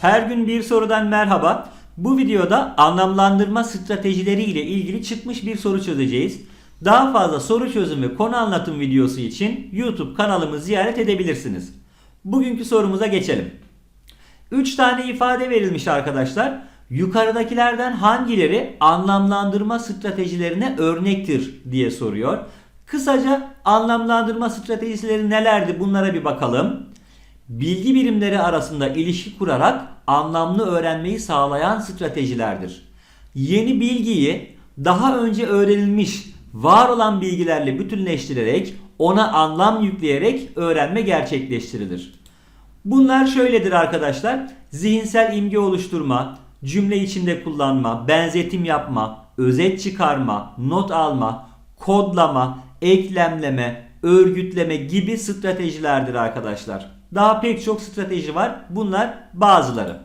Her gün bir sorudan merhaba. Bu videoda anlamlandırma stratejileri ile ilgili çıkmış bir soru çözeceğiz. Daha fazla soru çözüm ve konu anlatım videosu için YouTube kanalımı ziyaret edebilirsiniz. Bugünkü sorumuza geçelim. 3 tane ifade verilmiş arkadaşlar. Yukarıdakilerden hangileri anlamlandırma stratejilerine örnektir diye soruyor. Kısaca anlamlandırma stratejileri nelerdi bunlara bir bakalım. Bilgi birimleri arasında ilişki kurarak anlamlı öğrenmeyi sağlayan stratejilerdir. Yeni bilgiyi daha önce öğrenilmiş, var olan bilgilerle bütünleştirerek ona anlam yükleyerek öğrenme gerçekleştirilir. Bunlar şöyledir arkadaşlar. Zihinsel imge oluşturma, cümle içinde kullanma, benzetim yapma, özet çıkarma, not alma, kodlama, eklemleme, örgütleme gibi stratejilerdir arkadaşlar. Daha pek çok strateji var. Bunlar bazıları.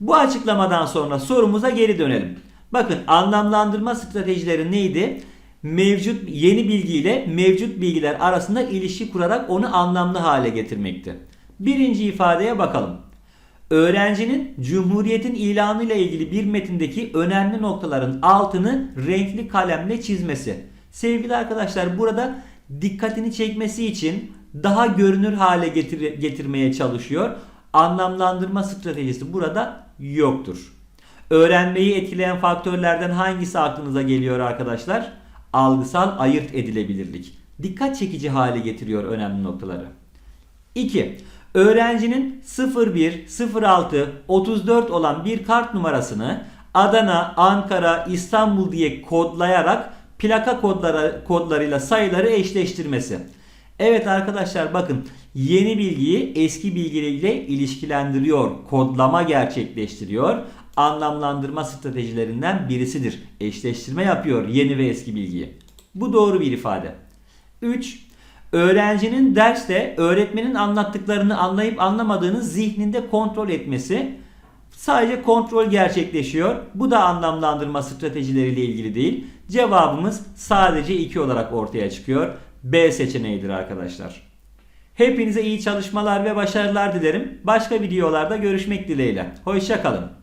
Bu açıklamadan sonra sorumuza geri dönelim. Bakın anlamlandırma stratejileri neydi? Mevcut yeni bilgi ile mevcut bilgiler arasında ilişki kurarak onu anlamlı hale getirmekti. Birinci ifadeye bakalım. Öğrencinin Cumhuriyet'in ilanı ile ilgili bir metindeki önemli noktaların altını renkli kalemle çizmesi. Sevgili arkadaşlar burada dikkatini çekmesi için daha görünür hale getir- getirmeye çalışıyor. Anlamlandırma stratejisi burada yoktur. Öğrenmeyi etkileyen faktörlerden hangisi aklınıza geliyor arkadaşlar? Algısal ayırt edilebilirlik. Dikkat çekici hale getiriyor önemli noktaları. 2. Öğrencinin 01, 06, 34 olan bir kart numarasını Adana, Ankara, İstanbul diye kodlayarak plaka kodları, kodlarıyla sayıları eşleştirmesi. Evet arkadaşlar bakın yeni bilgiyi eski bilgiyle ilişkilendiriyor, kodlama gerçekleştiriyor. Anlamlandırma stratejilerinden birisidir. Eşleştirme yapıyor yeni ve eski bilgiyi. Bu doğru bir ifade. 3. Öğrencinin derste öğretmenin anlattıklarını anlayıp anlamadığını zihninde kontrol etmesi. Sadece kontrol gerçekleşiyor. Bu da anlamlandırma stratejileriyle ilgili değil. Cevabımız sadece 2 olarak ortaya çıkıyor. B seçeneğidir arkadaşlar. Hepinize iyi çalışmalar ve başarılar dilerim. Başka videolarda görüşmek dileğiyle. Hoşçakalın.